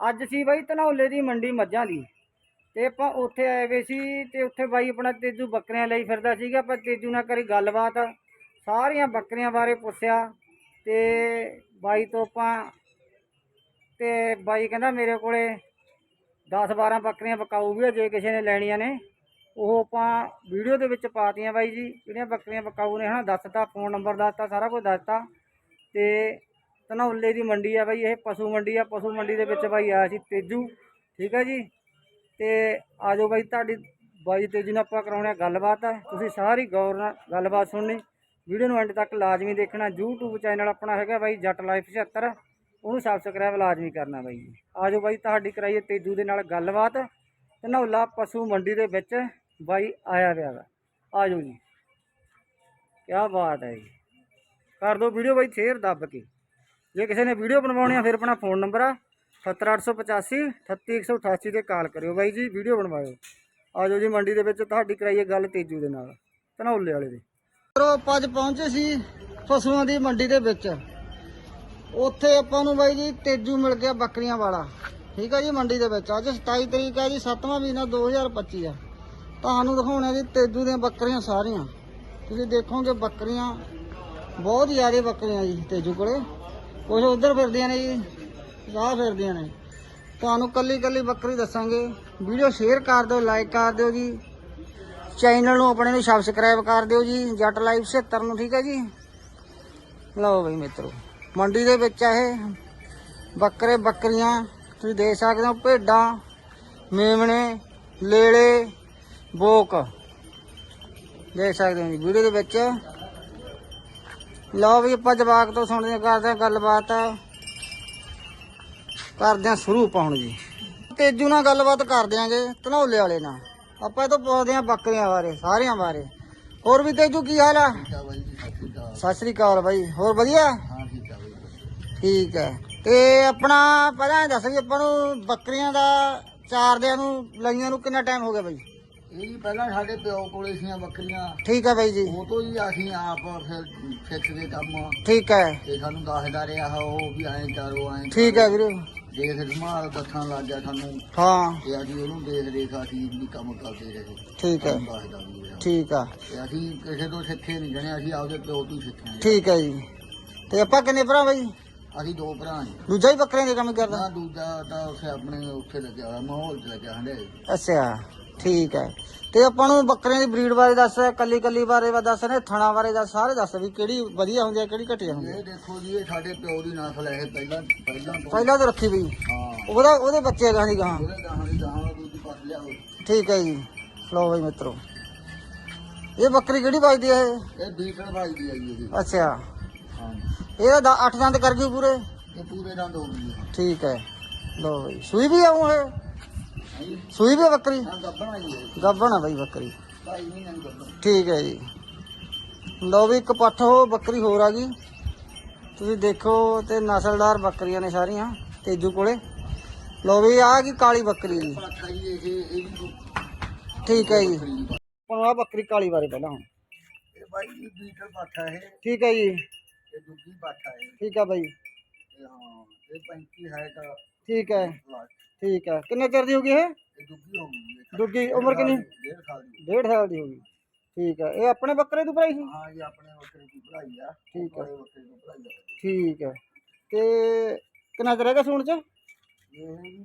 ਅੱਜ ਸੀ ਬਾਈ ਧਨੌਲੇ ਦੀ ਮੰਡੀ ਮੱਝਾਂ ਦੀ ਤੇ ਆਪਾਂ ਉੱਥੇ ਆਏ ਵੇ ਸੀ ਤੇ ਉੱਥੇ ਬਾਈ ਆਪਣਾ ਤੇਜੂ ਬੱਕਰੀਆਂ ਲਈ ਫਿਰਦਾ ਸੀਗਾ ਪਰ ਤੇਜੂ ਨਾਲ ਕਰੀ ਗੱਲਬਾਤ। ਸਾਰੀਆਂ ਬੱਕਰੀਆਂ ਬਾਰੇ ਪੁੱਛਿਆ ਤੇ ਬਾਈ ਤੋਂ ਆਪਾਂ ਤੇ ਬਾਈ ਕਹਿੰਦਾ ਮੇਰੇ ਕੋਲੇ 10 12 ਬੱਕਰੀਆਂ ਬਕਾਊ ਵੀ ਆ, ਜੇ ਕਿਸੇ ਨੇ ਲੈਣੀਆਂ ਨੇ। ਉਹ ਆਪਾਂ ਵੀਡੀਓ ਦੇ ਵਿੱਚ ਪਾਤੀਆਂ ਬਾਈ ਜੀ, ਜਿਹੜੀਆਂ ਬੱਕਰੀਆਂ ਬਕਾਊ ਨੇ ਹਨਾ ਦੱਸਤਾ ਫੋਨ ਨੰਬਰ ਦੱਸਤਾ ਸਾਰਾ ਕੁਝ ਦੱਸਤਾ ਤੇ ਧਨੌਲੇ ਦੀ ਮੰਡੀ ਆ ਬਾਈ, ਇਹ ਪਸ਼ੂ ਮੰਡੀ ਆ, ਪਸ਼ੂ ਮੰਡੀ ਦੇ ਵਿੱਚ ਬਾਈ ਆਇਆ ਸੀ ਤੇਜੂ, ਠੀਕ ਹੈ ਜੀ? ਤੇ ਆਜੋ ਬਾਈ ਤੁਹਾਡੀ ਬਾਈ ਤੇਜੂ ਨਾਲ ਆਪਾਂ ਕਰਾਉਣੇ ਆ ਗੱਲਬਾਤ। ਆ ਤੁਸੀਂ ਸਾਰੀ ਗੌਰ ਨਾਲ ਗੱਲਬਾਤ ਸੁਣਨੀ। ਵੀਡੀਓ ਨੂੰ ਐਂਡ ਤੱਕ ਲਾਜ਼ਮੀ ਦੇਖਣਾ। YouTube ਚੈਨਲ ਆਪਣਾ ਹੈਗਾ ਬਾਈ ਜੱਟ ਲਾਈਫ 76 ਉਹਨੂੰ ਸਬਸਕ੍ਰਾਈਬ ਲਾਜ਼ਮੀ ਕਰਨਾ ਬਾਈ ਜੀ। ਆਜੋ ਬਾਈ ਤੁਹਾਡੀ ਕਰਾਈਏ ਤੇਜੂ ਦੇ ਨਾਲ ਗੱਲਬਾਤ। ਧਨੌਲਾ ਪਸ਼ੂ ਮੰਡੀ ਦੇ ਵਿੱਚ ਬਾਈ ਆਇਆ ਪਿਆ ਵਾ। ਆਜੋ ਜੀ। ਕੀ ਬਾਤ ਹੈ ਜੀ। ਕਰ ਦਿਓ ਵੀਡੀਓ ਬਾਈ ਸ਼ੇਅਰ ਦੱਬ ਕੇ। ਜੇ ਕਿਸੇ ਨੇ ਵੀਡੀਓ ਬਣਵਾਉਣੀ ਆ, ਫਿਰ ਆਪਣਾ ਫੋਨ ਨੰਬਰ ਆ 70885 38188 ਤੇ ਕਾਲ ਕਰਿਓ ਬਾਈ ਜੀ, ਵੀਡੀਓ ਬਣਵਾਇਓ। ਆਜੋ ਜੀ, ਮੰਡੀ ਦੇ ਵਿੱਚ ਤੁਹਾਡੀ ਕਰਾਈਏ ਗੱਲ ਤੇਜੂ ਦੇ ਨਾਲ, ਧਨੌਲੇ ਵਾਲੇ ਦੇ। ਕਰੋ ਅੱਜ ਪਹੁੰਚੇ ਸੀ ਪਸ਼ੂਆਂ ਦੀ ਮੰਡੀ ਦੇ ਵਿੱਚ। ਉੱਥੇ ਆਪਾਂ ਨੂੰ ਬਾਈ ਜੀ ਤੇਜੂ ਮਿਲ ਗਿਆ ਬੱਕਰੀਆਂ ਵਾਲਾ। ਠੀਕ ਆ ਜੀ, ਮੰਡੀ ਦੇ ਵਿੱਚ। ਅੱਜ 27 ਤਰੀਕ ਆ ਜੀ 7ਵਾਂ ਮਹੀਨਾ 2025 ਆ। ਤੁਹਾਨੂੰ ਦਿਖਾਉਣਾ ਜੀ ਤੇਜੂ ਦੀਆਂ ਬੱਕਰੀਆਂ ਸਾਰੀਆਂ। ਤੁਸੀਂ ਦੇਖੋਗੇ ਬੱਕਰੀਆਂ, ਬਹੁਤ ਜ਼ਿਆਦਾ ਬੱਕਰੀਆਂ ਜੀ ਤੇਜੂ ਕੋਲੇ। ਕੁਝ ਉਧਰ ਫਿਰਦੀਆਂ ਨੇ ਜੀ ਰਾਹ ਫਿਰਦੀਆਂ ਨੇ। ਤੁਹਾਨੂੰ ਕੱਲੀ ਕੱਲੀ ਬੱਕਰੀ ਦੱਸਾਂਗੇ। ਵੀਡੀਓ ਸ਼ੇਅਰ ਕਰ ਦਿਓ ਲਾਈਕ ਕਰ ਦਿਓ ਜੀ। ਚੈਨਲ ਨੂੰ ਆਪਣੇ ਨੂੰ ਸਬਸਕ੍ਰਾਈਬ ਕਰ ਦਿਓ ਜੀ। ਜੱਟ ਲਾਈਵ 76 ਨੂੰ, ਠੀਕ ਹੈ ਜੀ? ਲਓ ਬਈ ਮਿੱਤਰੋ, ਮੰਡੀ ਦੇ ਵਿੱਚ ਆ ਇਹ। ਬੱਕਰੇ ਬੱਕਰੀਆਂ, ਤੁਸੀਂ ਦੇਖ ਸਕਦੇ ਹੋ, ਭੇਡਾਂ, ਮੇਮਣੇ, ਲੇਲੇ, ਬੋਕ। ਦੇਖ ਸਕਦੇ ਹੋ ਜੀ, ਵੀਡੀਓ ਦੇ ਵਿੱਚ। ਲਓ ਵੀ ਆਪਾਂ ਜਵਾਕ ਤੋਂ ਸੁਣਦੇ ਹਾਂ, ਕਰਦੇ ਹਾਂ ਗੱਲਬਾਤ। ਕਰਦੇ ਹਾਂ ਸ਼ੁਰੂ ਪਾਉਣ ਜੀ। ਤੇਜੂ ਨਾਲ ਗੱਲਬਾਤ ਕਰ ਦਿਆਂਗੇ ਧਨੌਲੇ ਵਾਲੇ ਨਾਲ। ਆਪਾਂ ਇਹ ਤੋਂ ਪੁੱਛਦੇ ਹਾਂ ਬੱਕਰੀਆਂ ਬਾਰੇ ਸਾਰਿਆਂ ਬਾਰੇ। ਹੋਰ ਵੀ ਤੇਜੂ ਕੀ ਹਾਲ ਆ? ਸਤਿ ਸ੍ਰੀ ਅਕਾਲ ਬਾਈ ਹੋਰ ਵਧੀਆ? ਠੀਕ ਹੈ। ਤੇ ਆਪਣਾ ਪਹਿਲਾਂ ਇਹ ਦੱਸ ਵੀ ਆਪਾਂ ਨੂੰ ਬੱਕਰੀਆਂ ਦਾ ਚਾਰਦਿਆਂ ਨੂੰ ਲਈਆਂ ਨੂੰ ਕਿੰਨਾ ਟਾਈਮ ਹੋ ਗਿਆ ਬਾਈ? ਇਹ ਜੀ ਪਹਿਲਾਂ ਸਾਡੇ ਪਿਓ ਕੋਲੇ ਸੀਆਂ ਬੱਕਰੀਆਂ। ਠੀਕ ਹੈ ਬਾਈ ਜੀ। ਉਹ ਤੋਂ ਹੀ ਅਸੀਂ ਆਪ ਫਿਰ ਸਿੱਖਦੇ ਕੰਮ। ਠੀਕ ਹੈ। ਤੇ ਸਾਨੂੰ ਦੱਸਦਾ ਰਿਹਾ ਉਹ ਵੀ ਐਂ ਕਰੋ ਐਂ ਠੀਕ ਹੈ ਵੀਰੇ। ਦੇਖ ਸੰਭਾਲ ਦੱਸਣ ਲੱਗ ਗਿਆ ਸਾਨੂੰ। ਹਾਂ। ਤੇ ਅਸੀਂ ਉਹਨੂੰ ਦੇਖ ਦੇਖ ਅਸੀਂ ਵੀ ਕੰਮ ਕਰਦੇ ਰਹੇ। ਠੀਕ ਹੈ। ਸਾਨੂੰ ਦੱਸਦਾ ਵੀ ਰਿਹਾ। ਠੀਕ ਆ। ਤੇ ਅਸੀਂ ਕਿਸੇ ਤੋਂ ਸਿੱਖੇ ਨਹੀਂ ਜਣੇ ਅਸੀਂ ਆਪਦੇ ਪਿਓ ਤੋਂ ਹੀ ਸਿੱਖੇ ਹਾਂ। ਠੀਕ ਹੈ ਜੀ। ਤੇ ਆਪਾਂ ਕਿੰਨੇ ਭਰਾ ਬਾਈ? ਅਸੀਂ ਦੋ ਭਰਾ ਨੇ ਦੂਜਾ ਹੀ ਬੱਕਰੀਆਂ ਦੇ ਕੰਮ ਕਰਦਾ। ਨਾ ਦੂਜਾ ਤਾਂ ਉੱਥੇ ਆਪਣੇ ਉੱਥੇ ਲੱਗਿਆ ਹੋਇਆ ਮਾਹੌਲ 'ਚ ਲੱਗਿਆ ਹੰਡੇ ਅੱਛਾ। ਠੀਕ ਹੈ। ਤੇ ਆਪਾਂ ਨੂੰ ਬੱਕਰੀਆਂ ਦੀ ਬਰੀਡ ਬਾਰੇ ਦੱਸ ਕੱਲੀ ਕੱਲੀ ਬਾਰੇ ਵਾ ਦੱਸ ਨੇ ਥਣਾ ਬਾਰੇ ਦੱਸ ਸਾਰੇ ਦੱਸ ਵੀ ਕਿਹੜੀ ਵਧੀਆ ਹੁੰਦੀ ਹੈ ਕਿਹੜੀ ਘਟੀਆ ਹੁੰਦੀ ਹੈ। ਇਹ ਦੇਖੋ ਜੀ ਇਹ ਸਾਡੇ ਪਿਓ ਦੀ ਨਸਲ ਹੈ ਇਹ ਪਹਿਲਾਂ ਪਹਿਲਾਂ ਤੋਂ। ਪਹਿਲਾਂ ਤਾਂ ਰੱਖੀ ਵੀ ਹਾਂ। ਉਹਦਾ ਉਹਦੇ ਬੱਚੇ ਗਾਂ ਦੀ ਗਾਂ ਉਹਦੇ ਗਾਹਾਂ ਦੀ ਗਾਹਾਂ ਦੂਜੀ ਪੱਟ ਲਿਆ ਹੋਈ ਠੀਕ ਹੈ ਜੀ। ਲਓ ਬਈ ਮਿੱਤਰੋ। ਇਹ ਬੱਕਰੀ ਕਿਹੜੀ ਵੱਜਦੀ ਹੈ ਇਹ? ਇਹ ਬੀਟਰ ਭਾਈ ਦੀ ਆਈ ਇਹਦੀ। ਅੱਛਾ। ਹਾਂ। ਇਹਦਾ 8 ਦੰਦ ਕਰ ਗਈ ਪੂਰੇ? ਇਹ ਪੂਰੇ ਦੰਦ ਹੋ ਗਈ ਠੀਕ ਹੈ। ਲਓ ਬਈ। ਸੂਈ ਵੀ ਆਉਂ ਇਹ? ਹੈ ਸੂਈ ਵੀ ਆ ਬੱਕਰੀ? ਗੱਬਣ ਆ ਬਈ ਬੱਕਰੀ। ਠੀਕ ਹੈ ਜੀ। ਲਓ ਵੀ ਇੱਕ ਪੱਠ ਹੋ ਬੱਕਰੀ ਹੋਰ ਆ ਗਈ। ਤੁਸੀਂ ਦੇਖੋ ਤੇ ਨਸਲਦਾਰ ਬੱਕਰੀਆਂ ਨੇ ਸਾਰੀਆਂ ਤੇਜੂ ਕੋਲੇ। ਲਓ ਵੀ ਆ ਗਈ ਕਾਲੀ ਬੱਕਰੀ ਜੀ। ਠੀਕ ਹੈ ਜੀ। ਹੁਣ ਆ ਬੱਕਰੀ ਕਾਲੀ ਬਾਰੇ ਪਹਿਲਾਂ ਹੁਣ। ਇਹ ਜੀ ਪੱਠਾ ਠੀਕ ਹੈ ਜੀ। ਇਹ ਦੂਜੀ ਪੱਠਾ ਹੈ ਠੀਕ ਹੈ ਬਾਈ। ਹਾਂ ਇਹ 35 ਹੈ ਤਾਂ ਠੀਕ ਹੈ। ਠੀਕ ਹੈ। ਕਿੰਨੇ ਚਿਰ ਦੀ ਹੋ ਗਈ ਇਹ? ਇਹ ਦੂਜੀ ਹੋ ਗਈ। ਇਹ ਦੂਜੀ ਉਮਰ ਕਿੰਨੀ? ਡੇਢ ਸਾਲ ਦੀ। ਡੇਢ ਸਾਲ ਦੀ ਹੋ ਗਈ। ਠੀਕ ਹੈ। ਇਹ ਆਪਣੇ ਬੱਕਰੇ ਦੀ ਭਰਾਈ ਸੀ? ਹਾਂ ਜੀ ਆਪਣੇ ਬੱਕਰੇ ਦੀ ਪੜਾਈ ਆ। ਠੀਕ ਹੈ। ਬੱਕਰੇ ਆ। ਠੀਕ ਹੈ। ਤੇ ਕਿੰਨਾ ਚਿਰ ਹੈਗਾ ਸੂਣ ਚ? ਇਹ ਵੀ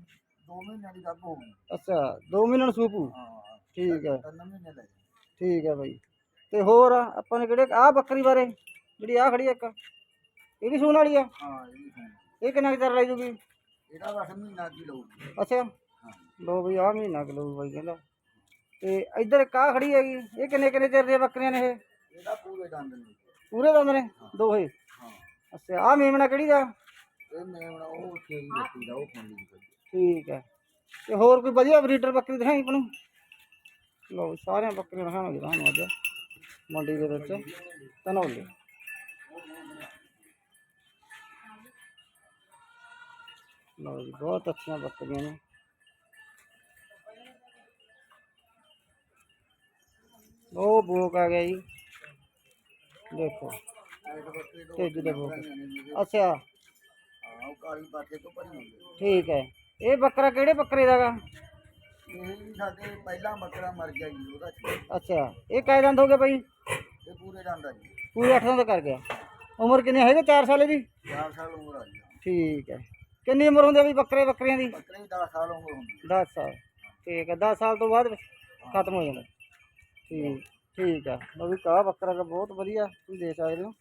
ਦੋ ਮਹੀਨਿਆਂ ਦੀ ਗੱਭ ਹੋ ਗਈ। ਅੱਛਾ 2 ਮਹੀਨਿਆਂ ਨੂੰ ਸੂਪੂ? ਹਾਂ ਠੀਕ ਹੈ। ਤਿੰਨ ਮਹੀਨੇ ਲੈ ਠੀਕ ਹੈ ਬਾਈ। ਤੇ ਹੋਰ ਆਪਾਂ ਨੇ ਕਿਹੜੇ ਆਹ ਬੱਕਰੀ ਬਾਰੇ ਜਿਹੜੀ ਆਹ ਖੜੀ ਆ ਇੱਕ ਇਹ ਵੀ ਸੂਣ ਵਾਲੀ ਆ? ਹਾਂ ਇਹ ਵੀ ਇਹ ਕਿੰਨਾ ਚਿਰ ਲੈ ਜੂਗੀ? ਇਹਦਾ ਬਸ ਮਹੀਨਾ ਕੀ ਲਊਗੀ ਅੱਛਾ। ਲੋ ਬਈ ਆਹ ਮਹੀਨਾ ਕਿਲੋ ਬਾਈ ਕਹਿੰਦਾ। ਤੇ ਇੱਧਰ ਇੱਕ ਆਹ ਖੜੀ ਹੈਗੀ। ਇਹ ਕਿੰਨੇ ਕਿੰਨੇ ਚਿਰ ਦੀਆਂ ਬੱਕਰੀਆਂ ਨੇ ਇਹ? ਇਹਦਾ ਪੂਰੇ ਦੰਦ ਨੇ। ਪੂਰੇ ਦੰਦ ਨੇ? ਦੋਹੇ? ਹਾਂ। ਅੱਛਾ ਆਹ ਮੇਮਣਾ ਕਿਹੜੀ ਦਾ? ਇਹ ਮੈਂ ਹੁਣ ਉਹ ਛੇਰੀ ਬੱਕਰੀ ਦਾ ਉਹ ਖਾਂਦੀ ਦੀ ਠੀਕ ਹੈ। ਤੇ ਹੋਰ ਕੋਈ ਵਧੀਆ ਬਰੀਡਰ ਬੱਕਰੀ ਦਿਖਾਈ ਆਪਾਂ ਨੂੰ? ਲੋ ਸਾਰੀਆਂ ਬੱਕਰੀਆਂ ਦਿਖਾਵਾਂਗੇ ਤੁਹਾਨੂੰ ਅੱਜ। ਮੰਡੀ ਦੇ ਵਿੱਚ। ਧਨੌਲੇ। ਲਓ ਜੀ ਬਹੁਤ ਅੱਛੀਆਂ ਬੱਕਰੀਆਂ ਨੇ ਉਹ ਬੋਕ ਆ ਗਿਆ ਜੀ ਦੇਖੋ ਤੇਜ ਦੇ ਬੋਕ ਅੱਛਾ ਹਾਂ ਉਹ ਕਾਲੀ ਪਾਠੇ ਤੋਂ ਭਰੀ ਹੁੰਦੀ ਠੀਕ ਹੈ ਇਹ ਬੱਕਰਾ ਕਿਹੜੇ ਬੱਕਰੇ ਦਾਗਾ ਇਹ ਵੀ ਸਾਡੇ ਪਹਿਲਾ ਬੱਕਰਾ ਮਰ ਗਿਆ ਜੀ ਉਹਦਾ ਸੀ। ਅੱਛਾ ਇਹ ਕਾਇ ਦੰਦ ਹੋ ਗਏ ਬਾਈ ਇਹ ਪੂਰੇ ਜਾਂਦਾ ਜੀ ਪੂਰੇ 8 ਦੰਦ ਕਰ ਗਿਆ ਉਮਰ ਕਿੰਨੀ ਹੈਗੇ 4 ਸਾਲ ਦੀ 4 ਸਾਲ ਉਮਰ ਆ ਹੁੰਦੀ ਆ ਬਈ ਬੱਕਰੇ ਬੱਕਰੀਆਂ ਦੀ? ਬੱਕਰੇ ਦੀ 10 ਸਾਲ ਉਮਰ ਹੁੰਦੀ ਹੈ 10 ਸਾਲ। ਠੀਕ ਹੈ 10 ਸਾਲ ਤੋਂ ਬਾਅਦ ਖਤਮ ਹੋ ਜਾਂਦਾ। ਠੀਕ ਠੀਕ ਆ। ਲਓ ਵੀ ਕਾ ਬੱਕਰਾ ਦਾ ਬਹੁਤ ਵਧੀਆ ਤੁਸੀਂ ਦੇਖ ਸਕਦੇ ਹੋ।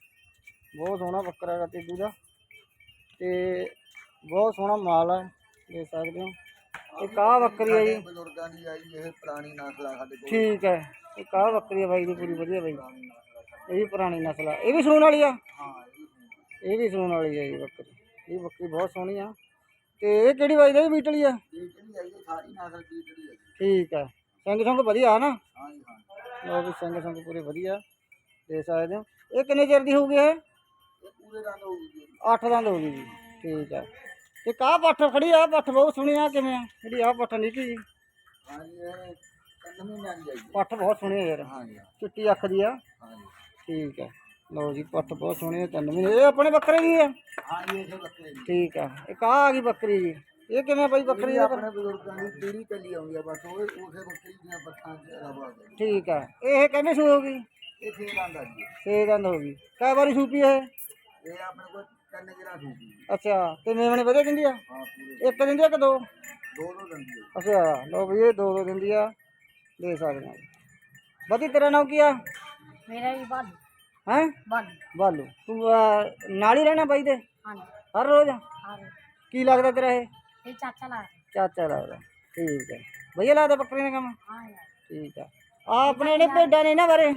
ਬਹੁਤ ਸੋਹਣਾ ਬੱਕਰਾ ਹੈਗਾ ਤੇਜੂ ਦਾ। ਤੇ ਬਹੁਤ ਸੋਹਣਾ ਮਾਲ ਹੈ ਦੇਖ ਸਕਦੇ ਹੋ। ਇਹ ਕਾ ਬੱਕਰੀ ਹੈ ਜੀ? ਬਜ਼ੁਰਗਾਂ ਦੀ ਆਈ ਇਹ ਪੁਰਾਣੀ ਨਸਲ ਆ ਸਾਡੇ ਕੋਲ। ਠੀਕ ਹੈ ਇਹ ਕਾ ਬੱਕਰੀ ਹੈ ਬਾਈ ਦੀ ਪੂਰੀ ਵਧੀਆ ਬਾਈ। ਆ। ਇਹ ਵੀ ਪੁਰਾਣੀ ਨਸਲ ਆ। ਇਹ ਵੀ ਸੂਣ ਵਾਲੀ ਆ? ਹਾਂ ਇਹ ਵੀ ਸੁਣੋ। ਇਹ ਵੀ ਸੂਣ ਵਾਲੀ ਹੈ ਜੀ ਬੱਕਰੀ। ਇਹ ਬੱਕਰੀ ਬਹੁਤ ਸੋਹਣੀ ਆ। ਤੇ ਇਹ ਕਿਹੜੀ ਬਾਈ ਦਾ ਇਹ ਬੀਟਲੀ ਆ? ਇਹ ਸਾਰੀ ਨਸਲ ਹੈ ਜੀ। ਠੀਕ ਹੈ ਸਿੰਘ ਸੰਗ ਵਧੀਆ ਆ ਨਾ? ਹਾਂ ਜੀ ਹਾਂ ਲਓ ਵੀ ਸਿੰਘ ਸੰਗ ਪੂਰੇ ਵਧੀਆ। ਦੇ ਸਕਦੇ ਹੋ। ਇਹ ਕਿੰਨੇ ਚਿਰ ਦੀ ਹੋਊਗੀ ਇਹ? ਇਹ ਪੂਰੇ ਰੰਗ ਹੋਊਗੀ ਜੀ। 8 ਦੰਦ ਹੋ ਗਈ ਜੀ ਠੀਕ ਹੈ ਤੇ ਕਾਹ ਪੱਠ ਖੜੀ ਆ? ਪੱਠ ਬਹੁਤ ਸੋਹਣੀ ਆ। ਕਿਵੇਂ ਆ? ਜਿਹੜੀ ਆ ਪੱਠ ਨਿੱਕੀ ਜੀ। ਹਾਂ ਪੱਠ ਬਹੁਤ ਸੋਹਣੀ ਆ ਯਾਰ। ਹਾਂ ਜੀ ਚਿੱਟੀ ਅੱਖ ਦੀ ਆ। ਹਾਂ ਜੀ ਠੀਕ ਹੈ ਲਓ ਜੀ ਪੱਠ ਬਹੁਤ ਸੋਹਣੀ ਆ ਤਿੰਨ ਮਹੀਨੇ। ਇਹ ਆਪਣੇ ਬੱਕਰੇ ਦੀ ਆ? ਹਾਂ ਜੀ ਇਹ ਬੱਕਰੇ ਦੀ। ਠੀਕ ਆ। ਇਹ ਕਾਹ ਆ ਗਈ ਬੱਕਰੀ ਜੀ? ਇਹ ਕਿਵੇਂ ਬਾਈ ਬੱਕਰੀ ਦਾ ਆਪਣੇ ਬਜ਼ੁਰਗਾਂ ਦੀ ਪੀੜੀ ਚੱਲੀ ਆਉਂਦੀ ਆ ਬਸ ਉਹ ਉਸੇ ਬੱਕਰੀ ਦੀਆਂ ਬੱਠਾਂ ਚ ਰਵਾ ਦੇ ਠੀਕ ਆ। ਇਹ ਕਿੰਨੇ ਸੂ ਹੋ ਗਈ? ਇਹ ਫੇਰ ਆਂਦਾ ਜੀ। ਛੇ ਦੰਦ ਹੋ ਗਈ। ਕਈ ਵਾਰੀ ਸੂਪੀ ਇਹ? ਇਹ ਆਪਣੇ ਕੋਲ ਤਿੰਨ ਜਿਹੜਾ ਸੂਪੀ ਅੱਛਾ ਤੇ ਮੇਮਣੇ ਵਧੀਆ ਦਿੰਦੀ ਆ? ਹਾਂ ਪੂਰੇ। ਇੱਕ ਦਿੰਦੀ ਆ ਕਿ ਦੋ? ਦੋ ਦੋ ਦੰਦੀ ਹੈ ਅੱਛਾ ਲਓ ਵੀ ਇਹ ਦੋ ਦੋ ਦਿੰਦੀ ਆ। ਦੇ ਸਕਦੇ ਆ। ਬਦੀ ਤੇਰਾ ਨਾਮ ਕੀ ਆ? ਮੇਰਾ ਵੀ ਬਾਲੂ। ਹੈ ਬਾਲੂ ਬਾਲੂ ਤੂੰ ਅਹ, ਨਾਲ ਹੀ ਰਹਿਣਾ ਬਾਈ ਦੇ ਹਾਂਜੀ ਹਰ ਰੋਜ਼ ਹਾਂ ਕੀ ਲੱਗਦਾ ਤੇਰਾ ਇਹ ਇਹ ਚਾਚਾ ਲਾ ਚਾਚਾ ਲੱਗਦਾ ਠੀਕ ਹੈ ਵਧੀਆ ਲੱਗਦਾ ਬੱਕਰੀ ਦਾ ਕੰਮ ਹਾਂ ਯਾਰ ਠੀਕ ਆ ਆ ਆਪਣੇ ਨੇ ਭੇਡਾਂ ਨੇ ਨਾ ਬਾਰੇ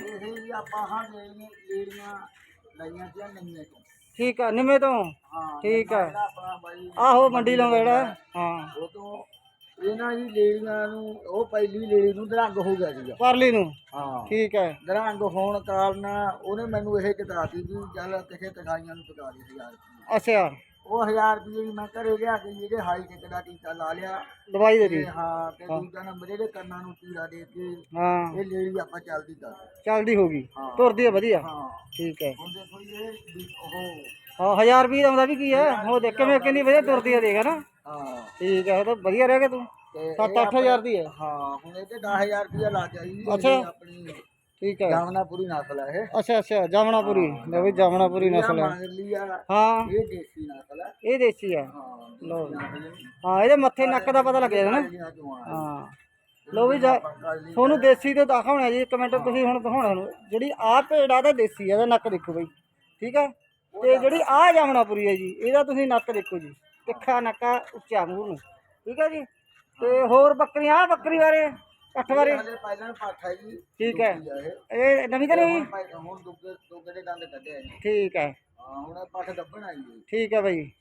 ਇਹਨਾਂ ਦੀ ਲੇੜੀਆਂ ਨੂੰ ਉਹ ਪਹਿਲੀ ਲੇੜੀ ਨੂੰ ਦਰੰਗ ਹੋ ਗਿਆ ਸੀਗਾ। ਪਰਲੀ ਨੂੰ? ਹਾਂ। ਠੀਕ ਹੈ। ਦਰੰਗ ਹੋਣ ਕਾਰਨ ਉਹਨੇ ਮੈਨੂੰ ਇਹ ਚਤਾਤੀ ਵੀ ਚੱਲ ਕਿਸੇ ਕਠਾਈਆਂ ਨੂੰ ਚਤਾ ਦੇ ਹਜ਼ਾਰ ਰੁਪਏ ਅੱਛਾ। ਉਹ 1000 ਰੁਪਏ ਵੀ ਮੈਂ ਘਰੇ ਲਿਆ ਕੇ ਇਹਦੇ ਹਾਈ ਟਿਕ ਦਾ ਟੀਕਾ ਲਾ ਲਿਆ। ਦਵਾਈ ਦੇ ਦੀ? ਹਾਂ ਤੇ ਦੂਜਾ ਨੰਬਰ ਇਹਦੇ ਕੰਨਾਂ ਨੂੰ ਟੀਰਾ ਦੇ ਕੇ ਹਾਂ। ਇਹ ਲੇੜੀ ਆਪਾਂ ਚੱਲਦੀ ਕਰ ਚੱਲਦੀ ਹੋ ਗਈ। ਤੁਰਦੀ ਹੈ ਵਧੀਆ। ਹਾਂ। ਠੀਕ ਹੈ। ਹੁਣ ਦੇਖੋ ਇਹ ਉਹ ਹਾਂ 1000 ਰੁਪਏ ਦਾ ਆਉਂਦਾ ਵੀ ਕੀ ਹੈ? ਉਹ ਦੇਖ ਕਿਵੇਂ ਕਿੰਨੀ ਵਧੀਆ ਤੁਰਦੀ ਹੈ ਦੇਖ ਨਾ? ਹਾਂ। ਠੀਕ ਹੈ ਉਹ ਤਾਂ ਵਧੀਆ ਰਹਿ ਗਿਆ ਤੂੰ। ਤੇ 7-8000 ਦੀ ਹੈ। ਹਾਂ ਹੁਣ ਇਹ ਤੇ 10000 ਰੁਪਏ ਲਾ ਆਈ ਅੱਛਾ। ਆਪਣੀ ਠੀਕ ਹੈ। ਜਾਮਨਾਪੁਰੀ ਨਸਲ ਹੈ ਇਹ। ਅੱਛਾ ਅੱਛਾ ਜਾਮਣਾਪੁਰੀ। ਲੈ ਵੀ ਜਾਮਣਾਪੁਰੀ ਨਸਲ ਹੈ। ਮੰਗਲੀ ਆ ਹਾਂ। ਇਹ ਦੇਸੀ ਨਸਲ ਹੈ। ਇਹ ਦੇਸੀ ਆ ਹਾਂ ਨਸਲ ਹਾਂ। ਇਹਦੇ ਮੱਥੇ ਨੱਕ ਦਾ ਪਤਾ ਲੱਗ ਜਾਂਦਾ ਨਾ ਚੋਂ ਆ ਹਾਂ। ਲੋ ਵੀ ਜਾ ਤੁਹਾਨੂੰ ਦੇਸੀ ਤੇ ਦਿਖਾਉਣਾ ਜੀ ਇੱਕ ਮਿੰਟ ਤੁਸੀਂ ਹੁਣ ਦਿਖਾਉਣਾ ਨੂੰ ਜਿਹੜੀ ਆਹ ਭੇੜਾ ਦਾ ਦੇਸੀ ਆ, ਇਹਦਾ ਨੱਕ ਦੇਖੋ ਬਈ। ਠੀਕ ਹੈ? ਤੇ ਜਿਹੜੀ ਆਹ ਜਾਮਣਾਪੁਰੀ ਹੈ ਜੀ ਇਹਦਾ ਤੁਸੀਂ ਨੱਕ ਦੇਖੋ ਜੀ। ਤਿੱਖਾ ਨੱਕਾ ਉੱਚਾ ਮੂੰਹ ਨੂੰ। ਠੀਕ ਹੈ ਜੀ? ਤੇ ਹੋਰ ਬੱਕਰੀਆਂ ਆਹ ਬੱਕਰੀ ਬਾਰੇ ਅੱਠ ਬਾਰੇ। ਹਲੇ ਪਹਿਲਾਂ ਪਾਠਾ ਜੀ। ਠੀਕ ਹੈ। ਇਹ। ਨਵੀਂ ਤਾਂ ਨਹੀਂ ਹੋਈ? ਭਾਈ ਹੁਣ ਦੁੱਗੇ ਦੁੱਗੇ ਦੇ ਦੰਦ ਕੱਢਿਆ ਜੀ। ਠੀਕ ਹੈ। ਹਾਂ ਹੁਣ ਇਹ ਪੱਠ ਦੱਬਣ ਆਈ ਹੈ। ਠੀਕ ਹੈ ਬਾਈ।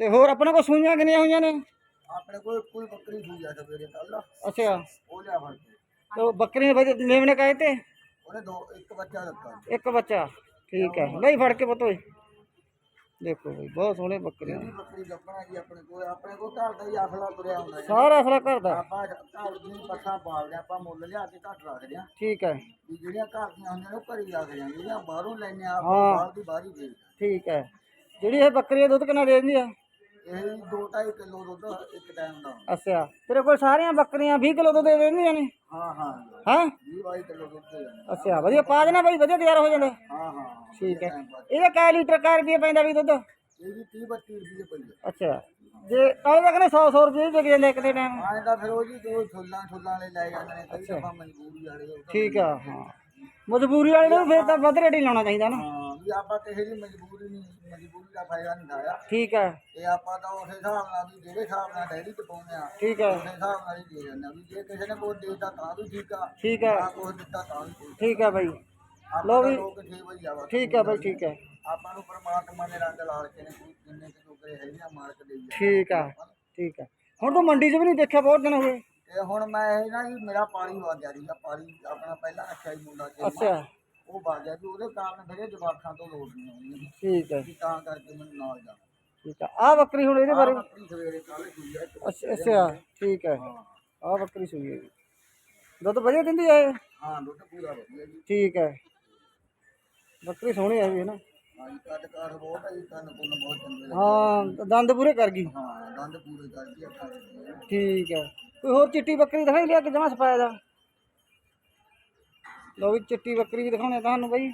ਤੇ ਹੋਰ ਆਪਣੇ ਕੋਲ ਸੂਈਆਂ ਕਿੰਨੀਆਂ ਹੋਈਆਂ ਨੇ? ਆਪਣੇ ਕੋਲ ਕੋਈ ਬੱਕਰੀ ਸੂਈ ਆ ਸਵੇਰੇ ਕੱਲ ਅੱਛਾ। ਉਹ ਲਿਆ ਫੜ ਕੇ। ਤੇ ਬੱਕਰੀਆਂ ਬਾਈ ਕਾਏ ਤੇ? ਉਹਨੇ ਦੋ ਇੱਕ ਬੱਚਾ ਦਿੱਤਾ। ਇੱਕ ਬੱਚਾ। ਠੀਕ ਹੈ। ਨਹੀਂ ਫੜ ਕੇ ਪੁੱਤ ਓਏ। ਦੇਖੋ ਬਈ ਬਹੁਤ ਸੋਹਣੇ ਬੱਕਰੀਆਂ ਇਹ ਬੱਕਰੀ ਦੱਬਣਾ ਜੀ ਆਪਣੇ ਕੋਲ? ਆਪਣੇ ਕੋਲ ਘਰ ਦਾ ਹੀ ਆਖਲਾ ਤੁਰਿਆ ਹੁੰਦਾ ਜੀ। ਸਾਰਾ ਅਸਲਾ ਘਰ ਦਾ? ਆਪਾਂ ਘਰ ਦੀ ਪੱਠਾ ਪਾਲਦੇ ਆਪਾਂ ਮੁੱਲ ਲਿਆ ਕੇ ਘੱਟ ਰੱਖਦੇ ਆ ਠੀਕ ਹੈ। ਵੀ ਜਿਹੜੀਆਂ ਘਰ ਦੀਆਂ ਹੁੰਦੀਆਂ ਨੇ ਉਹ ਘਰੀ ਆ ਜਾਂਦੀਆਂ ਜਿਹੜੀਆਂ ਬਾਹਰੋਂ ਲੈਣੇ ਆ ਹਾਂ। ਬਾਹਰ ਦੀ ਬਾਹਰ ਹੀ ਦੇ ਠੀਕ ਹੈ। ਜਿਹੜੀ ਇਹ ਬੱਕਰੀ ਦਾ ਦੁੱਧ ਕਿੰਨਾ ਦੇ ਦਿੰਦੀ ਆ? ਇਹ 2.5 ਕਿਲੋ ਦੁੱਧ ਇੱਕ ਟਾਈਮ ਦਾ। ਅੱਛਾ ਤੇਰੇ ਕੋਲ ਸਾਰੀਆਂ ਬੱਕਰੀਆਂ 20 ਕਿਲੋ ਦੁੱਧ ਦੇ ਦਿੰਦੀਆਂ ਨੇ? ਹਾਂ ਹਾਂ। ਹਾਂ? 20 22 ਕਿਲੋ ਦੁੱਧ ਦੇ ਜਾਂਦਾ ਅੱਛਾ ਵਧੀਆ ਪਾ ਦੇਣਾ ਬਾਈ ਵਧੀਆ ਤਿਆਰ ਹੋ ਜਾਂਦਾ। ਹਾਂ ਹਾਂ ਠੀਕ ਹੈ। ਇਹਦਾ ਕੈ ਲੀਟਰ ਕੈ ਰੁਪਏ ਪੈਂਦਾ ਵੀ ਦੁੱਧ? ਇਹ ਵੀ 30 32 ਰੁਪਏ ਪਈ ਹੈ ਅੱਛਾ। ਜੇ ਕਾਹਦੇ ਦਾ ਕਹਿੰਦੇ 100 100 ਰੁਪਏ ਵੀ ਵਿਕ ਜਾਂਦਾ ਇੱਕ ਦੇ ਟਾਈਮ ਆਏ ਤਾਂ ਫਿਰ ਉਹ ਜੀ ਦੋ ਛੁੱਲਾਂ ਛੁੱਲਾਂ ਵਾਲੇ ਲੈ ਜਾਂਦੇ ਨੇ ਕਈ ਦਫਾ ਮਜਬੂਰੀ ਵਾਲੇ ਉਹ ਤਾਂ- ਠੀਕ ਆ ਹਾਂ। ਮਜਬੂਰੀ ਵਾਲੇ ਨੂੰ ਫਿਰ ਤਾਂ ਵੱਧ ਰੇਟ ਹੀ ਲਾਉਣਾ ਚਾਹੀਦਾ ਨਾ। ਹਾਂ ਵੀ ਆਪਾਂ ਕਿਸੇ ਦੀ ਮਜਬੂਰੀ ਨਹੀਂ ਮਜਬੂਰੀ ਦਾ ਫਾਇਦਾ ਨਹੀਂ ਲਾਇਆ ਠੀਕ ਹੈ। ਤੇ ਆਪਾਂ ਤਾਂ ਉਸ ਹਿਸਾਬ ਨਾਲ ਵੀ ਜਿਹੜੇ ਹਿਸਾਬ ਨਾਲ ਡੈਰੀ ਚ ਪਾਉਂਦੇ ਆ ਠੀਕ ਹੈ। ਉਸ ਹਿਸਾਬ ਨਾਲ ਹੀ ਦੇ ਜਾਂਦੇ ਆ ਵੀ ਜੇ ਕਿਸੇ ਨੇ ਕੋਈ ਦੇਤਾ ਤਾਂ ਵੀ ਠੀਕ ਆ ਠੀਕ ਹੈ। ਨਾ ਕੋਈ ਦਿੱਤਾ ਤਾਂ ਵੀ ਠੀਕ ਠੀਕ ਹੈ ਬਾਈ। ਆਪਾਂ ਲਓ ਤਾਂ ਵੀ ਲੋਕ ਛੇ ਵਜੇ ਆਵਾ ਠੀਕ ਹੈ ਬਾਈ ਠੀਕ ਹੈ। ਆਪਾਂ ਨੂੰ ਪਰਮਾਤਮਾ ਨੇ ਰੰਗ ਲਾਲ ਕੇ ਨੇ ਕੋਈ ਕਿੰਨੇ ਕੁ ਟੋਕਰੇ ਹੈਗੇ ਆ ਮਾਲਕ ਦੇ ਹੀ ਆ। ਠੀਕ ਆ ਠੀਕ ਆ। ਹੁਣ ਤੂੰ ਮੰਡੀ 'ਚ ਵੀ ਨਹੀਂ ਦੇਖਿਆ ਬਹੁਤ ਦਿਨ ਹੋਏ ਤੇ ਹੁਣ ਮੈਂ ਇਹ ਨਾ ਜੀ ਮੇਰਾ ਪਾਣੀ ਵਗ ਗਿਆ ਸੀਗਾ ਪਾਣੀ ਆਪਣਾ ਪਹਿਲਾਂ ਰੱਖਿਆ ਸੀ ਮੁੰਡਾ ਜੀ ਅੱਛਾ। ਉਹ ਵਗ ਗਿਆ ਜੀ ਉਹਦੇ ਕਾਰਨ ਮੇਰੇ ਜਵਾਕਾਂ ਤੋਂ ਲੋੜ ਨਹੀਂ ਆਉਂਦੀ ਠੀਕ ਹੈ। ਤਾਂ ਕਰਕੇ ਮੈਨੂੰ ਨਾਲ ਜਾਣਾ ਠੀਕ ਆ। ਆ ਬੱਕਰੀ ਹੁਣ ਇਹਦੇ ਬਾਰੇ? ਬੱਕਰੀ ਸਵੇਰੇ ਕੱਲ ਸੂਈ ਆ ਅੱਛਾ ਅੱਛਾ ਠੀਕ ਹੈ। ਆ ਬੱਕਰੀ ਸੂਈ ਹੈ ਜੀ। ਦੁੱਧ ਵਧੀਆ ਦਿੰਦੀ ਹੈ ਇਹ? ਹਾਂ ਦੁੱਧ ਪੂਰਾ ਵਧੀਆ ਜੀ। ਠੀਕ ਹੈ। ਬੱਕਰੀ ਸੋਹਣੀ ਹੈ ਵੀ ਹੈ ਨਾ? ਬਹੁਤ ਹੈ ਜੀ ਕੰਨ ਕੁੰਨ ਬਹੁਤ ਚੰਗੇ ਲੱਗੇ। ਹਾਂ ਦੰਦ ਪੂਰੇ ਕਰ ਗਈ? ਹਾਂ ਦੰਦ ਪੂਰੇ ਕਰਦੀ ਦੇ ਠੀਕ ਹੈ। ਕੋਈ ਹੋਰ ਚਿੱਟੀ ਬੱਕਰੀ ਦਿਖਾਈ ਲਿਆ ਕਿ ਜਮਾ ਸਪਾਇਆ ਦਾ ਲੋ ਵੀ ਚਿੱਟੀ ਬੱਕਰੀ ਵੀ ਦਿਖਾਉਣੇ ਤੁਹਾਨੂੰ ਬਾਈ।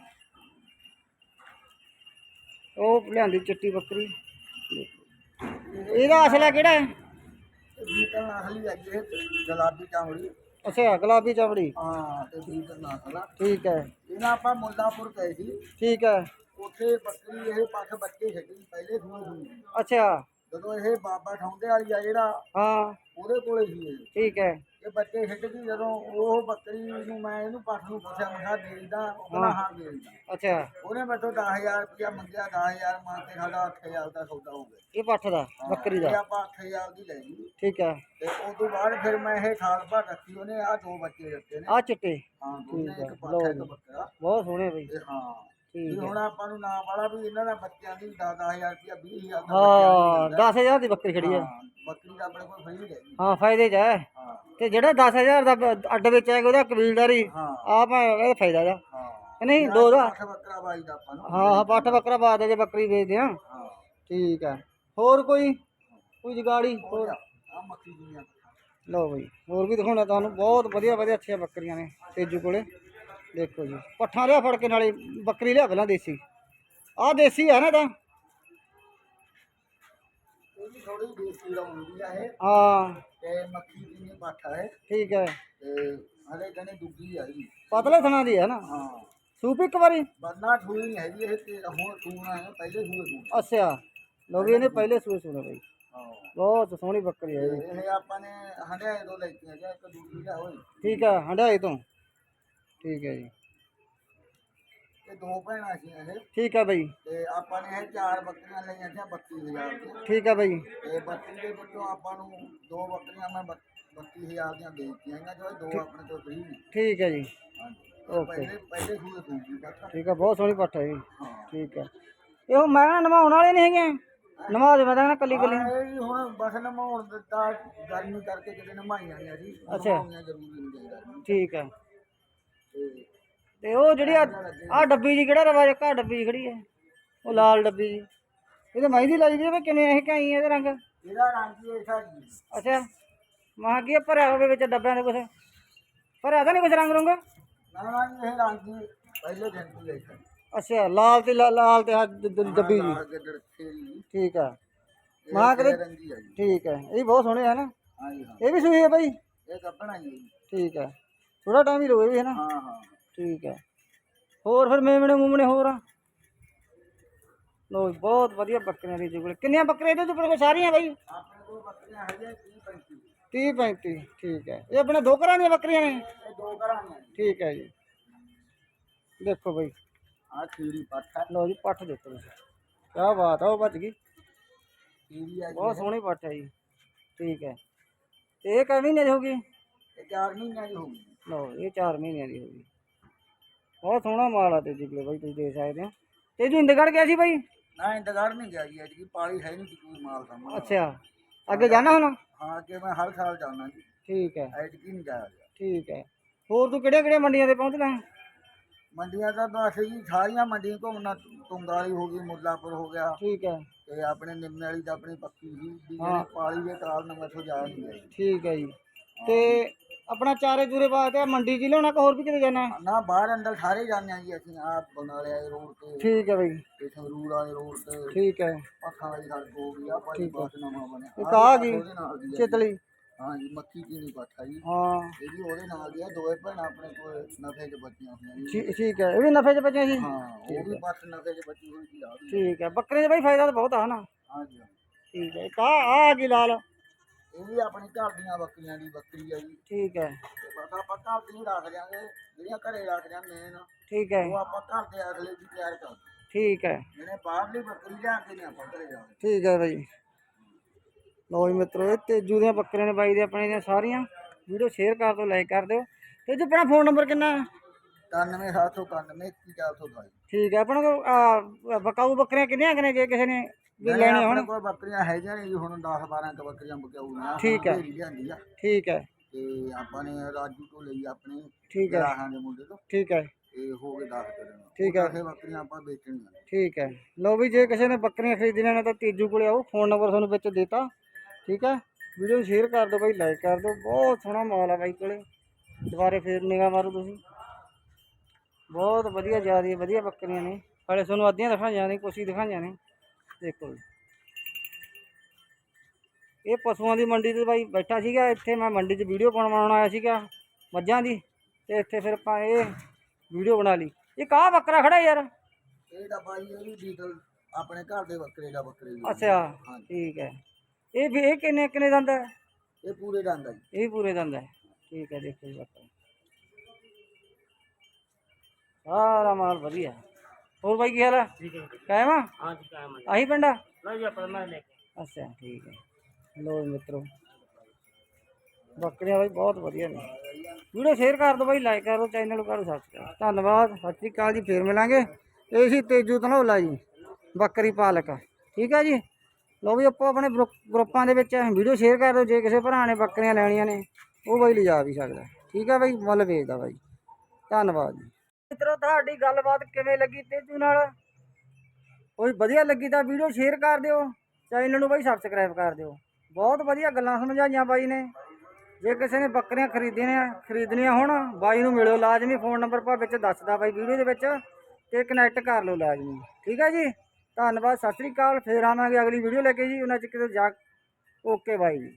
ਉਹ ਲਿਆਂਦੀ ਚਿੱਟੀ ਬੱਕਰੀ। ਇਹਦਾ ਅਸਲਾ ਕਿਹੜਾ ਹੈ? ਬੀਟਲ ਗੁਲਾਬੀ ਚਾਮੜੀ। ਅੱਛਾ ਗੁਲਾਬੀ ਚਮੜੀ। ਹਾਂ ਤੇ ਬੀਟਲ ਨਸਲ ਆ ਠੀਕ ਹੈ। ਇਹਨਾਂ ਆਪਾਂ ਮੁੱਲਾਪੁਰ ਗਏ ਸੀ। ਠੀਕ ਹੈ। ਉੱਥੇ ਬੱਕਰੀ ਇਹ ਪੱਖ ਬੱਚੇ ਛੱਡੀ ਪਹਿਲੇ ਸੂਏ ਅੱਛਾ। ਜਦੋਂ ਇਹ ਬਾਬਾ ਠਾਉਂਦੇ ਵਾਲੀ ਆ ਜਿਹੜਾ ਹਾਂ। ਉਹਦੇ ਕੋਲੇ ਸੀ ਇਹ। ਠੀਕ ਹੈ। ਇਹ ਬੱਚੇ ਗਈ ਜਦੋਂ ਉਹ ਬੱਕਰੀ ਨੂੰ ਮੈਂ ਇਹਨੂੰ ਪੱਖ ਨੂੰ ਪੁੱਛਿਆ ਮੈਂ ਕਿਹਾ ਦੇਈਦਾ ਉਹ ਕਹਿੰਦਾ ਹਾਂ। ਦੇਈਦਾ ਅੱਛਾ। ਉਹਨੇ ਮੈਥੋਂ 10000 ਰੁਪਇਆ ਮੰਗਿਆ 10000 ਮੰਗ ਕੇ ਸਾਡਾ 8000 ਦਾ ਸੌਦਾ ਹੋ ਗਿਆ। ਇਹ ਪੱਠ ਦਾ ਬੱਕਰੀ ਇਹ ਦਾ ਆਪਾਂ 8000 ਦੀ ਲੈ ਲਈ। ਠੀਕ ਹੈ। ਤੇ ਉਸ ਤੋਂ ਬਾਅਦ ਫਿਰ ਮੈਂ ਇਹ ਖਾਲ ਭਰ ਰੱਖੀ ਉਹਨੇ ਆ ਦੋ ਬੱਚੇ ਦਿੱਤੇ ਨੇ। ਆ ਚਿੱਟੇ। ਹਾਂ ਦੋਨੇ ਇੱਕ ਪੱਠਾ ਇੱਕ। ਬੱਕਰਾ। ਬਹੁਤ ਸੋਹਣੇ ਬਈ। ਤੇ ਹਾਂ। ਵੀ ਹੁਣ ਆਪਾਂ ਨੂੰ ਨਾਮ ਵਾਲਾ ਵੀ ਇਹਨਾਂ ਦਾ ਬੱਚਿਆਂ ਦੀ 10000 ਰੁਪਇਆ 20000 ਦਾ ਹਾਂ ਬੱਚਿਆਂ ਦੀ 10000 ਦੀ ਬੱਕਰੀ ਖੜੀ ਹੈ। ਬੱਕਰੀ ਦਾ ਆਪਣੇ ਕੋਲ ਫਰੀ ਹੈ ਹਾਂ ਫਾਇਦੇ ਚ ਹੈ। ਤੇ ਜਿਹੜਾ 10000 ਦਾ ਅੱਡ ਵਿੱਚ ਹੈ ਉਹਦਾ ਕਬੀਲਦਾਰੀ ਆਪ ਇਹ ਫਾਇਦਾ ਦਾ ਨਹੀਂ ਦੋ ਦਾ। ਬੱਕਰਾ ਬਾਈ ਦਾ ਆਪਾਂ ਨੂੰ। ਹਾਂ ਹਾਂ ਪੱਠ ਬੱਕਰਾ ਬਾਦ ਜੇ ਬੱਕਰੀ ਵੇਚਦੇ ਆ ਠੀਕ ਹੈ। ਹੋਰ ਕੋਈ? ਕੋਈ ਜਗਾੜੀ? ਹੋਰ ਆ ਮੱਖੀ ਦੀਆਂ ਲਓ ਬਈ ਹੋਰ ਵੀ ਦਿਖਾਉਣਾ ਤੁਹਾਨੂੰ। ਬਹੁਤ ਵਧੀਆ ਵਧੀਆ ਅੱਛੀਆਂ ਬੱਕਰੀਆਂ ਨੇ ਤੇਜੂ ਕੋਲੇ। ਦੇਖੋ ਜੀ ਪੱਠਾ ਲਿਆ ਫੜ ਕੇ ਨਾਲੇ ਬੱਕਰੀ ਲਿਆ ਪਹਿਲਾਂ ਦੇਸੀ। ਆਹ ਦੇਸੀ ਹੈ ਨਾ ਤਾਂ ਇਹ ਵੀ ਥੋੜੀ ਦੇਸੀ ਲਾਉਂਦੀ ਆ ਇਹ। ਹਾਂ। ਤੇ ਮੱਖੀ ਦੀ ਨੇ ਪਾਠਾ ਹੈ ਠੀਕ ਹੈ। ਤੇ ਹਲੇ ਕਹਿੰਦੇ ਦੁੱਗੀ ਆ ਜੀ। ਪਤਲੇ ਥਣਾ ਦੀ ਹੈ ਨਾ। ਹਾਂ। ਸੂਪ ਇੱਕ ਵਾਰੀ? ਬੰਨਾ ਠੂਈ ਨਹੀਂ ਹੈਗੀ ਇਹ ਤੇ ਹੁਣ ਠੂਣਾ ਹੈ ਪਹਿਲੇ ਸੂਏ ਸੂਏ ਅੱਛਾ। ਲਓ ਵੀ ਇਹਨੇ ਪਹਿਲੇ ਸੂਏ ਸੁਣੇ ਬਈ। ਹਾਂ। ਬਹੁਤ ਸੋਹਣੀ ਬੱਕਰੀ ਹੈ ਇਹ ਤੇ ਇਹ। ਆਪਾਂ ਨੇ ਹੰਡਿਆਏ ਤੋਂ ਲੈਤੀ ਹੈ ਜਾਂ ਇੱਕ ਦੂਜੀ ਦਾ ਹੋਈ ਠੀਕ ਹੈ ਹੰਡਾਈ ਤੋਂ। ਠੀਕ ਹੈ ਜੀ ਇਹ ਦੋ ਭੈਣਾਂ ਸੀ ਇਹ ਠੀਕ ਹੈ ਬਈ ਤੇ ਆਪਾਂ ਨੇ ਇਹ ਚਾਰ ਬੱਕਰੀਆਂ ਲਈਆਂ ਸੀ 32000 ਦੀਆਂ ਠੀਕ ਹੈ ਬਈ ਤੇ ਬੱਕਰੀ ਦੇ ਵਿੱਚੋਂ ਆਪਾਂ ਨੂੰ ਦੋ ਬੱਕਰੀਆਂ ਮੈਂ 32000 ਦੀਆਂ ਦੇ ਦਿੱਤੀਆਂ ਇਹਨਾਂ ਚੋਂ ਦੋ ਆਪਣੇ ਤੋਂ ਫਰੀ ਨੇ ਠੀਕ ਹੈ ਜੀ ਹਾਂਜੀ ਓਕੇ ਪਹਿਲੇ ਪਹਿਲੇ ਸੂਏ ਸੂਈ ਬੱਕਰਾ ਠੀਕ ਹੈ ਬਹੁਤ ਸੋਹਣੀ ਪੱਠ ਹੈ ਜੀ ਹਾਂ ਠੀਕ ਹੈ ਇਹ ਉਹ ਮੈਂ ਨਮਾਉਣ ਵਾਲੇ ਨਹੀਂ ਹੈਗੇ ਨਮਾ ਦੇ ਮੈਂ ਤਾਂ ਕੱਲੀ ਕੱਲੀ ਹਾਂ, ਇਹ ਜੀ ਹੁਣ ਬਸ ਨਮਾਉਣ ਦਿੱਤਾ ਗਰਮੀ ਕਰਕੇ ਕਿਤੇ ਨਮਾਈਆਂ ਨਹੀਂ ਅਸੀਂ ਅੱਛਾ। ਨਮਾਉਣੀਆਂ ਜ਼ਰੂਰੀ ਨਹੀਂ ਚਾਹੀਦਾ ਗਰਮੀ ਠੀਕ ਹੈ ਤੇ ਤੇ ਉਹ ਜਿਹੜੀ ਆ ਡੱਬੀ ਜੀ ਕਿਹੜਾ ਰਵਾਜ ਕਾ ਡੱਬੀ ਜੀ ਖੜੀ ਹੈ ਉਹ ਲਾਲ ਡੱਬੀ ਜੀ। ਇਹ ਤਾਂ ਮਹਿੰਦੀ ਲਾਈ ਦੀ ਹੈ ਵੀ ਕਿਵੇਂ ਇਹ ਕਾਈ ਇਹਦਾ ਰੰਗ? ਇਹਦਾ ਰੰਗ ਹੀ ਐਸਾ ਜੀ ਅੱਛਾ। ਮਾਂ ਕੀ ਆ, ਭਰਿਆ ਹੋਵੇ ਵਿੱਚ ਡੱਬਿਆਂ ਦੇ ਕੁਛ। ਭਰਿਆ ਤਾਂ ਨਹੀਂ ਕੁਛ ਰੰਗ ਰੰਗ? ਨਾ ਨਾ ਜੀ, ਇਹ ਰੰਗ ਹੀ ਪਹਿਲੇ ਦਿਨ ਤੋਂ ਐਸਾ ਅੱਛਾ ਲਾਲ ਤੇ ਲਾ- ਲਾਲ ਤੇ ਆਹ ਡ- ਡ- ਡੱਬੀ ਜੀ। ਗੱਡੜ ਖੇਰੀ ਠੀਕ ਹੈ ਇਹ ਮਾਂ ਕਦੇ ਰੰਗੀ ਆ ਜੀ? ਠੀਕ ਹੈ ਇਹ ਬਹੁਤ ਸੋਹਣੇ ਹੈ ਨਾ। ਹਾਂ ਜੀ ਹਾਂ। ਇਹ ਵੀ ਸੂਈ ਹੈ ਬਾਈ? ਇਹ ਕੱਪਣਾ ਜੀ। ਠੀਕ ਹੈ ਥੋੜਾ ਟਾਈਮ ਹੀ ਲੋਏ ਵੀ ਹੈ ਨਾ ਹਾਂ ਹਾਂ ਠੀਕ ਹੈ ਹੋਰ ਫਿਰ ਮੇਮਣੇ ਮੂਮਣੇ ਹੋਰ ਆ ਲੋ ਬਹੁਤ ਵਧੀਆ ਬੱਕਰੀਆਂ ਦੀ ਜੁਗਲ ਕਿੰਨੀਆਂ ਬੱਕਰੀਆਂ ਇਹਦੇ ਉੱਪਰ ਕੋਈ ਸਾਰੀਆਂ ਬਾਈ ਆਪਣੇ ਕੋਲ ਬੱਕਰੀਆਂ ਹੈਗੀਆਂ 30 35 30 35 ਠੀਕ ਹੈ ਇਹ ਆਪਣੇ ਦੋ ਘਰਾਂ ਦੀਆਂ ਬੱਕਰੀਆਂ ਨੇ ਇਹ ਦੋ ਘਰਾਂ ਦੀਆਂ ਜੀ ਠੀਕ ਹੈ ਜੀ ਦੇਖੋ ਬਾਈ ਆ ਖੀਰੀ ਪੱਠਾ ਲੋ ਜੀ ਪੱਠ ਦੇਖੋ ਤੁਸੀਂ ਕੀ ਬਾਤ ਆ ਉਹ ਭੱਜ ਗਈ ਖੀਰੀ ਆ ਜੀ ਬਹੁਤ ਸੋਹਣੀ ਪੱਠ ਹੈ ਜੀ ਠੀਕ ਹੈ ਤੇ ਇਹ ਕਿੰਨੇ ਮਹੀਨੇ ਦੀ ਹੋ ਗਈ ਇਹ ਚਾਰ ਮਹੀਨਿਆਂ ਦੀ ਹੋ ਗਈ ਲਓ ਇਹ 4 ਮਹੀਨਿਆਂ ਦੀ ਹੋ ਗਈ। ਬਹੁਤ ਸੋਹਣਾ ਮਾਲ ਆ ਤੇ ਜਿਗਲੇ ਬਾਈ ਤੁਸੀਂ ਦੇਖ ਸਕਦੇ ਹੋ। ਤੇ ਜੀ ਇੰਦਗੜ ਗਿਆ ਸੀ ਬਾਈ? ਨਾ ਇੰਤਜ਼ਾਰ ਨਹੀਂ ਗਿਆ ਜੀ ਐਤਕੀ ਪਾਲੀ ਹੈ ਨਹੀਂ ਕੋਈ ਮਾਲ ਸਾਹਮਣੇ। ਅੱਛਾ ਅੱਗੇ ਜਾਣਾ ਹੁਣ? ਹਾਂ ਅੱਗੇ ਮੈਂ ਹਰ ਸਾਲ ਜਾਣਾ ਜੀ। ਠੀਕ ਹੈ। ਐਤਕੀ ਨਹੀਂ ਜਾਇਆ ਗਿਆ। ਠੀਕ ਹੈ। ਹੋਰ ਤੂੰ ਕਿਹੜੀਆਂ ਕਿਹੜੀਆਂ ਮੰਡੀਆਂ ਤੇ ਪਹੁੰਚਦਾ ਹੈ ਮੰਡੀਆਂ ਦਾ ਬਸ ਜੀ ਸਾਰੀਆਂ ਮੰਡੀਆਂ ਘੁੰਮਣਾ ਤੁੰਗਾਲੀ ਹੋ ਗਈ ਮੁੱਲਾਪੁਰ ਹੋ ਗਿਆ। ਠੀਕ ਹੈ। ਤੇ ਆਪਣੇ ਨਿੰਮੇ ਵਾਲੀ ਦਾ ਆਪਣੀ ਪੱਕੀ ਸੀ ਵੀ ਹਾਂ। ਜਿਹੜੀ ਪਾਲੀ ਦੇ ਕਾਲ ਨਾਲ ਮੈਥੋਂ ਜਾ ਨਹੀਂ ਗਈ ਠੀਕ ਹੈ ਜੀ। ਤੇ ਆਪਣਾ ਚਾਰੇ ਚੂਰੇ ਵਾਸਤੇ ਮੰਡੀ 'ਚ ਹੀ ਲਿਆਉਣਾ ਕਿ ਹੋਰ ਵੀ ਕਿਤੇ ਜਾਣਾ? ਹੈ? ਨਾ ਬਾਹਰ ਅੰਦਰ ਸਾਰੇ ਜਾਂਦੇ ਆ ਜੀ ਅਸੀਂ ਆ ਬਨਾਲੇ ਵਾਲੇ ਰੋਡ ਤੇ ਠੀਕ ਹੈ ਬਾਈ। ਤੇ ਸੰਗਰੂਰ ਵਾਲੇ ਰੋਡ ਤੇ ਠੀਕ ਹੈ। ਪੱਖਾਂ ਵਾਲੀ ਸੜਕ ਹੋ ਗਈ ਆ ਭਾਈ ਬੱਸ ਨਵਾਂ ਬਣਿਆ। ਇੱਕ ਆ ਗਈ ਉਹਦੇ ਨਾਲ ਦੀ ਆ ਜੀ। ਚਿਤਲੀ। ਹਾਂ ਜੀ ਮੱਕੀ ਕੀ ਨਹੀਂ ਪੱਠਾ ਜੀ। ਹਾਂ। ਇਹ ਵੀ ਉਹਦੇ ਨਾਲ ਦੀ ਆ ਦੋਏ ਭੈਣਾਂ ਆਪਣੇ ਕੋਲ ਨਫੇ 'ਚ ਬੱਚੀਆਂ ਹੋਈਆਂ ਜੀ। ਠੀ- ਠੀਕ ਹੈ ਇਹ ਵੀ ਨਫੇ 'ਚ ਬਚਿਆ ਸੀ? ਹਾਂ ਉਹ ਵੀ ਬੱਸ ਨਫੇ 'ਚ ਬੱਚੀ ਹੋਈ ਸੀ ਆ ਵੀ। ਠੀਕ ਹੈ ਬੱਕਰੇ 'ਚ ਬਾਈ ਫਾਇਦਾ ਤਾਂ ਬਹੁਤ ਆ ਨਾ। ਹਾਂ ਜੀ ਹਾਂ। ਠੀਕ ਹੈ ਕਾ ਆ ਗਈ ਲਾਲ। ਇਹ ਵੀ ਆਪਣੀ ਘਰ ਦੀਆਂ ਬੱਕਰੀਆਂ ਦੀ ਬੱਕਰੀ ਆ ਜੀ। ਠੀਕ ਹੈ। ਤੇ ਬਸ ਆਪਾਂ ਘਰ ਦੀ ਹੀ ਰੱਖ ਦਿਆਂਗੇ ਜਿਹੜੀਆਂ ਘਰੇ ਰੱਖ ਜਾਂਦੇ ਨੇ ਠੀਕ ਹੈ। ਉਹ ਆਪਾਂ ਘਰ ਦੇ ਅਗਲੇ ਦੀ ਤਿਆਰ ਕਰਦੇ ਠੀਕ ਹੈ। ਜਿਹੜੇ ਬਾਹਰਲੀ ਬੱਕਰੀ ਲਿਆ ਕੇ ਨਹੀਂ ਆਪਾਂ ਘਰੇ ਜਾਂਦੇ ਠੀਕ ਹੈ ਬਾਈ। ਲੋ ਜੀ ਮਿੱਤਰੋ ਇਹ ਤੇਜੂ ਦੀਆਂ ਬੱਕਰੀਆਂ ਨੇ ਬਾਈ ਦੇ ਆਪਣੇ ਦੀਆਂ ਸਾਰੀਆਂ। ਵੀਡੀਓ ਸ਼ੇਅਰ ਕਰ ਦਿਓ ਲਾਈਕ ਕਰ ਦਿਓ। ਤੇ ਜੀ ਆਪਣਾ ਫੋਨ ਨੰਬਰ ਕਿੰਨਾ? ਹੈ 9791 21422 ਠੀਕ ਹੈ ਆਪਣਾ ਕੋਲ ਆਹ, ਬਕਾਊ ਬੱਕਰੀਆਂ ਕਿੰਨੀਆਂ ਕਨੇ ਜੇ ਕਿਸੇ ਨੇ ਵੀ ਲੈਣੇ ਹੋਣ? ਕੋਲ ਬੱਕਰੀਆਂ ਹੈਗੀਆਂ ਨੇ ਜੀ ਹੁਣ 10 12 ਕ ਬੱਕਰੀਆਂ ਬਕਾਉਣੀਆਂ ਠੀਕ ਹੈ। ਲਿਆਂਦੀ ਆ। ਠੀਕ ਹੈ ਤੇ ਆਪਾਂ ਨੇ ਰਾਜੂ ਤੋਂ ਲਈ ਆਪਣੇ ਠੀਕ ਹੈ ਗਰਾਹਾਂ ਦੇ ਮੁੰਡੇ ਤੋਂ। ਠੀਕ ਹੈ ਤੇ ਹੋ ਗਏ 10 ਦਿਨ। ਠੀਕ ਆ। ਇਹ ਬੱਕਰੀਆਂ ਆਪਾਂ ਵੇਚਣੀਆਂ ਠੀਕ ਹੈ ਲਓ ਵੀ ਜੇ ਕਿਸੇ ਨੇ ਬੱਕਰੀਆਂ ਖਰੀਦਣੀਆਂ ਨੇ ਤਾਂ ਤੇਜੂ ਕੋਲੇ ਆਓ ਫੋਨ ਨੰਬਰ ਤੁਹਾਨੂੰ ਵਿੱਚ ਦੇਤਾ। ਠੀਕ ਹੈ ਵੀਡੀਓ ਸ਼ੇਅਰ ਕਰ ਦਿਓ ਬਾਈ ਲਾਈਕ ਕਰ ਦਿਓ। ਬਹੁਤ ਸੋਹਣਾ ਮਾਲ ਆ ਬਾਈ ਕੋਲੇ। ਦੁਬਾਰੇ ਫੇਰ ਨਿਗਾਹ ਮਾਰੋ ਤੁਸੀਂ। ਬਹੁਤ ਵਧੀਆ ਜਿਆਦੀ ਵਧੀਆ ਬੱਕਰੀਆਂ ਨੇ। ਹਾਲੇ ਤੁਹਾਨੂੰ ਅੱਧੀਆਂ ਦਿਖਾਈਆਂ ਨੇ ਕੁਛ ਹੀ ਦਿਖਾਈਆਂ ਨੇ। ਦੇਖੋ ਜੀ। ਇਹ ਪਸ਼ੂਆਂ ਦੀ ਮੰਡੀ ਤੇ ਬਾਈ ਬੈਠਾ ਸੀਗਾ ਇੱਥੇ ਮੈਂ ਮੰਡੀ 'ਚ ਵੀਡੀਓ ਬਣਵਾਉਣ ਆਇਆ ਸੀਗਾ ਮੱਝਾਂ ਦੀ। ਤੇ ਇੱਥੇ ਫਿਰ ਆਪਾਂ ਇਹ ਵੀਡੀਓ ਬਣਾ ਲਈ। ਇਹ ਕਾਹ ਬੱਕਰਾ ਖੜਾ ਯਾਰ। ਇਹ ਡੱਬਾ ਜੀ ਇਹ ਵੀ ਡੀਜ਼ਲ ਆਪਣੇ ਘਰ ਦੇ ਬੱਕਰੇ ਦਾ ਬੱਕਰੇ ਜੀ ਅੱਛਾ ਠੀਕ ਹੈ। ਇਹ ਵੀ ਇਹ ਕਿੰਨੇ ਕਿੰਨੇ ਦੰਦ ਹੈ? ਇਹ ਪੂਰੇ ਆ ਜੀ। ਇਹ ਪੂਰੇ ਦੰਦ ਹੈ। ਠੀਕ ਹੈ ਦੇਖੋ ਜੀ ਬੱਕਰਾ। ਸਾਰਾ ਮਾਲ ਵਧੀਆ। ਹੋਰ ਬਾਈ ਕੀ ਹਾਲ ਹੈ ਠੀਕ ਹੈ ਕਾਇਮ ਆ? ਹਾਂ ਜੀ ਕਾਇਮ ਆਹੀ ਪਿੰਡ ਆ? ਲਓ ਜੀ ਆਪਾਂ ਮੈਂ ਲੈ ਕੇ ਅੱਛਾ ਠੀਕ ਹੈ। ਲੋ ਮਿੱਤਰੋ। ਬੱਕਰੀਆਂ ਬਾਈ ਬਹੁਤ ਵਧੀਆ ਨੇ। ਵੀਡੀਓ ਸ਼ੇਅਰ ਕਰ ਦਿਓ ਬਾਈ ਲਾਈਕ ਕਰੋ ਚੈਨਲ ਨੂੰ ਕਰੋ ਸਬਸਕ੍ਰਾਈਬ ਧੰਨਵਾਦ। ਸਤਿ ਸ਼੍ਰੀ ਅਕਾਲ ਜੀ ਫੇਰ ਮਿਲਾਂਗੇ। ਇਹ ਸੀ ਤੇਜੂ ਧਨੌਲਾ ਜੀ ਬੱਕਰੀ ਪਾਲਕ। ਠੀਕ ਹੈ ਜੀ? ਲੋ ਵੀ ਆਪੋ ਆਪਣੇ ਗਰੁੱਪ- ਗਰੁੱਪਾਂ ਦੇ ਵਿੱਚ ਵੀਡੀਓ ਸ਼ੇਅਰ ਕਰ ਦਿਓ ਜੇ ਕਿਸੇ ਭਰਾ ਨੇ ਬੱਕਰੀਆਂ ਲੈਣੀਆਂ ਨੇ ਉਹ ਬਾਈ ਲਿਜਾ ਵੀ ਸਕਦਾ। ਠੀਕ ਹੈ ਬਾਈ ਮੁੱਲ ਵੇਚਦਾ ਬਾਈ। ਧੰਨਵਾਦ ਜੀ। ਮਿੱਤਰੋ, ਤੁਹਾਡੀ ਗੱਲਬਾਤ ਕਿਵੇਂ ਲੱਗੀ ਤੇਜੂ ਨਾਲ? ਕੋਈ ਵਧੀਆ ਲੱਗੀ ਤਾਂ ਵੀਡੀਓ ਸ਼ੇਅਰ ਕਰ ਦਿਓ, ਚੈਨਲ ਨੂੰ ਬਾਈ ਸਬਸਕ੍ਰਾਈਬ ਕਰ ਦਿਓ। ਬਹੁਤ ਵਧੀਆ ਗੱਲਾਂ ਸਮਝਾਈਆਂ ਬਾਈ ਨੇ। ਜੇ ਕਿਸੇ ਨੇ ਬੱਕਰੀਆਂ ਖਰੀਦਣੀਆਂ ਖਰੀਦਣੀਆਂ ਹੋਣ, ਬਾਈ ਨੂੰ ਮਿਲਿਓ ਲਾਜ਼ਮੀ। ਫੋਨ ਨੰਬਰ ਪਾ ਵਿੱਚ ਦੱਸਦਾ ਬਾਈ ਵੀਡੀਓ ਦੇ ਵਿੱਚ ਤੇ ਕਨੈਕਟ ਕਰ ਲਓ ਲਾਜ਼ਮੀ। ਠੀਕ ਹੈ ਜੀ? ਧੰਨਵਾਦ, ਸਤਿ ਸ੍ਰੀ ਅਕਾਲ। ਫੇਰ ਆਵਾਂਗੇ ਅਗਲੀ ਵੀਡੀਓ ਲੈ ਕੇ ਜੀ। ਉਹਨਾਂ ਚ ਕਿਤੇ ਜਾ ਓਕੇ ਬਾਈ ਜੀ।